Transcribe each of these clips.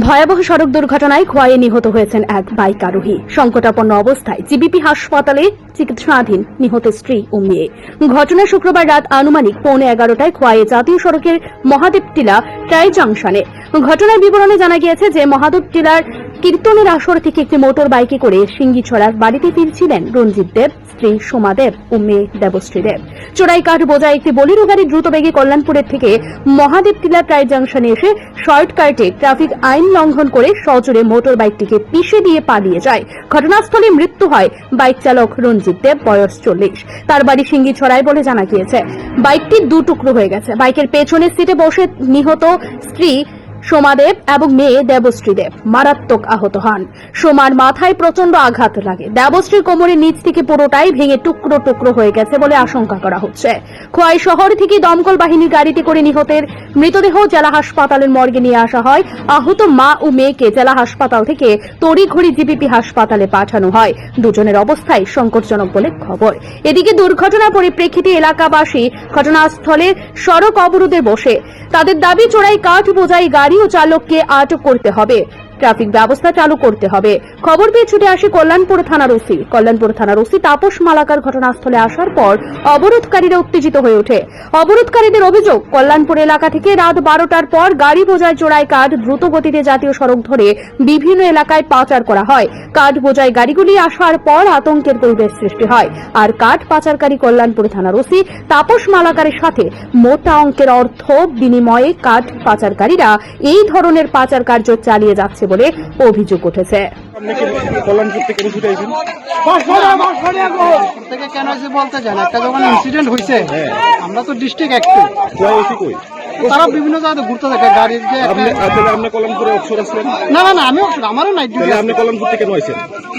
ভয়াবহ সড়ক দুর্ঘটনায় খোয়াইয়ে নিহত হয়েছেন এক বাইক আরোহী সংকটাপন্ন অবস্থায় জিবিপি হাসপাতালে চিকিৎসাধীন নিহত স্ত্রী ও মেয়ে। ঘটনা শুক্রবার রাত আনুমানিক পৌনে এগারোটায় খোয়াইয়ে জাতীয় সড়কের মহাদেব টিলা ট্রাই জাংশনে। ঘটনার বিবরণে জানা গিয়েছে যে মহাদেব টিলার কীর্তনের আসর থেকে একটি মোটর বাইকে করে সিঙ্গিছড়ার বাড়িতে ফিরছিলেন রঞ্জিত দেব, স্ত্রী সোমা দেব ও মেয়ে দেবশ্রী দেব। চোরাই কাঠ বোঝায় একটি বলিরো গাড়ি দ্রুত বেগে কল্যাণপুরের থেকে মহাদেব টিলা ট্রাই জাংশনে এসে শর্টকাটে ট্রাফিক আইন লঙ্ঘন করে সজোরে মোটর বাইকটিকে পিষে দিয়ে পালিয়ে যায়। ঘটনাস্থলে মৃত্যু হয় বাইক চালক রঞ্জিত দেব, বয়স চল্লিশ। তার বাড়ি সিঙ্গিছড়ায় বলে জানা গিয়েছে। বাইকটি দু টুকরো হয়ে গেছে। বাইকের পেছনের সিটে বসে নিহত স্ত্রী সোমাদেব এবং মেয়ে দেবশ্রী দেব মারাত্মক আহত হন। সোমার মাথায় প্রচণ্ড আঘাত লাগে। দেবশ্রীর কোমরের নিচ থেকে পুরোটাই ভেঙে টুকরো টুকরো হয়ে গেছে বলে আশঙ্কা করা হচ্ছে। খোয়াই শহর থেকে দমকল বাহিনীর গাড়িতে করে নিহতের মৃতদেহ জেলা হাসপাতালের মর্গে নিয়ে আসা হয়। আহত মা ও মেয়েকে জেলা হাসপাতাল থেকে তড়িঘড়ি জিবিপি হাসপাতালে পাঠানো হয়। দুজনের অবস্থায় সংকটজনক বলে খবর। এদিকে দুর্ঘটনার পরিপ্রেক্ষিতে এলাকাবাসী ঘটনাস্থলে সড়ক অবরোধে বসে। তাদের দাবি, চোরাই কাঠ বোঝাই গাড়ি ও চালককে আটক করতে হবে। ট্রাফিক ব্যবস্থা চালু করতে হবে। খবর পেয়ে ছুটে আসে কল্যাণপুর থানার ওসি। কল্যাণপুর থানার ওসি তাপস মালাকার ঘটনাস্থলে আসার পর অবরোধকারীরা উত্তেজিত হয়ে ওঠে। অবরোধকারীদের অভিযোগ, কল্যাণপুর এলাকা থেকে রাত বারোটার পর গাড়ি বোঝাই চোরাই কাঠ দ্রুত গতিতে জাতীয় সড়ক ধরে বিভিন্ন এলাকায় পাচার করা হয়। কাঠ বোঝাই গাড়িগুলি আসার পর আতঙ্কের পরিবেশ সৃষ্টি হয়। আর কাঠ পাচারকারী কল্যাণপুর থানার ওসি তাপস মালাকারের সাথে মোটা অঙ্কের অর্থ বিনিময়ে কাঠ পাচারকারীরা এই ধরনের পাচার কার্য চালিয়ে যাচ্ছে বলে অভিযোগ উঠেছে। থেকে ছুটে আইছেন থেকে কেন হয়েছে বলতে চান? একটা যখন ইনসিডেন্ট হয়েছে আমরা তো ডিস্ট্রিক্ট একটু তারা বিভিন্ন জায়গায় ঘুরতে থাকে গাড়ির যে আপনি কলমপুরে অবসর আসলেন না না না আমি আমারও নাই আপনি কলমপুর থেকে কেন আইছেন?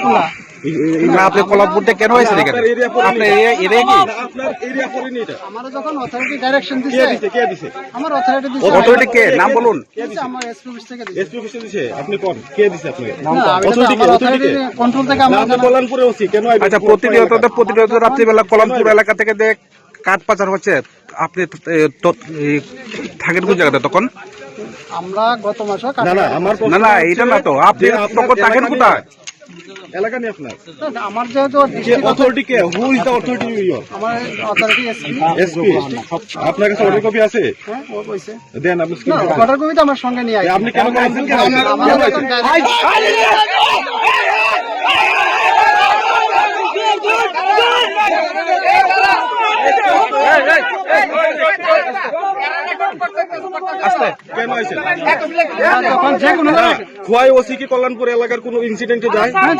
না। আপনি কলামপুরতে কেন হয়েছেন এখানে? আপনার এরিয়া এরিয়া এরিয়া কি? আপনার এরিয়া পড়েনি এটা আমার যখন অথরিটি ডাইরেকশন কে দিছে দিছে কে দিছে? আমার অথরিটি দিছে। অথরিটি কে? নাম বলুন। দিছে, আমার এসপি অফিস থেকে দিছে। এসপি অফিসে দিছে। আপনি কোন? কে দিছে আপনাকে? না, অথরিটি কে? অথরিটি authority থেকে আমার আপনি জানা- কল্যাণপুরে কেন আচ্ছা প্রতিনিয়ত তো প্রতিনিয়ত রাত্রিবেলা কলামপুর এলাকা থেকে যে কাঠ পাচার হচ্ছে আপনি তো- থাকেন কোন জায়গাতে তখন? আমরা গত মাসে না না আমার না না এইটা না তো। আপনি তখন থাকেন কোথায়? এলাকা নেই আপনার আমার যেহেতু authority K who is the authority your আমার অথরিটি এসপি এসপি আপনার কাছে অর্ডার কপি আছে হ্যাঁ ও কইছে দেন আপনি স্ক্রিন অর্ডার কপি তো আমার সঙ্গে নিয়ে আইছে আপনি কেন করেছেন কেন গাড়ি- কেন আইছেন আমরা যে কোনো খোয়াই ওসি কি কল্যাণপুর এলাকার কোনো ইনসিডেন্টে যায়? হ্যাঁ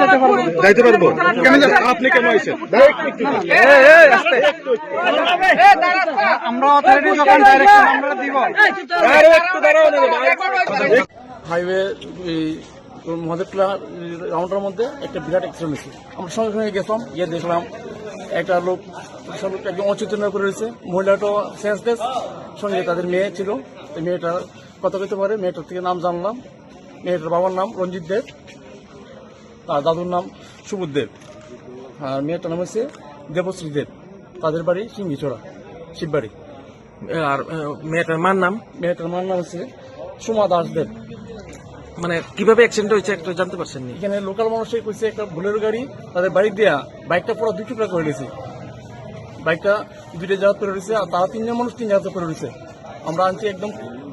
যাইতে পারব? আপনি কেন আইছেন? আমরা অথরিটি যখন ডাইরেকশন আমরা দিব। হাইওয়ে মহাদেবপুরা রাউন্ডের মধ্যে একটা বিরাট অ্যাক্সিডেন্ট হয়েছে। আমরা সঙ্গে সঙ্গে গেছিলাম গিয়ে দেখলাম একটা লোক সব লোক একদম অচেতন হয়ে পড়ে রয়েছে। মহিলাটাও সেন্সলেস সঙ্গে তাদের মেয়ে ছিল। মেয়েটা কত কইতে পারে মেয়েটার থেকে নাম জানলাম। মেয়েটার বাবার নাম রঞ্জিত দেব তার দাদুর নাম সুবোধ দেব আর মেয়েটার নাম হচ্ছে দেবশ্রী দেব। তাদের বাড়ি সিঙ্গিচড়া শিববাড়ি। আর মেয়েটার মার নাম? মেয়েটার মার নাম হচ্ছে সুমা দাস দেব। মানে কীভাবে অ্যাক্সিডেন্ট হয়েছে একটু জানতে পারছেন এখানে লোকাল মানুষের কইছে একটা বুলেরো গাড়ি তাদের বাড়ি দেয়া বাইকটা পুরো দুই টুকরা করে দিয়েছে বাইকটা দুইটা জায়গা করে রয়েছে আর তারা তিনজন মানুষ তিন জায়গাতে করে রয়েছে। আমরা আনছি একদম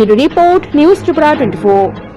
Video report, News Tripura 24.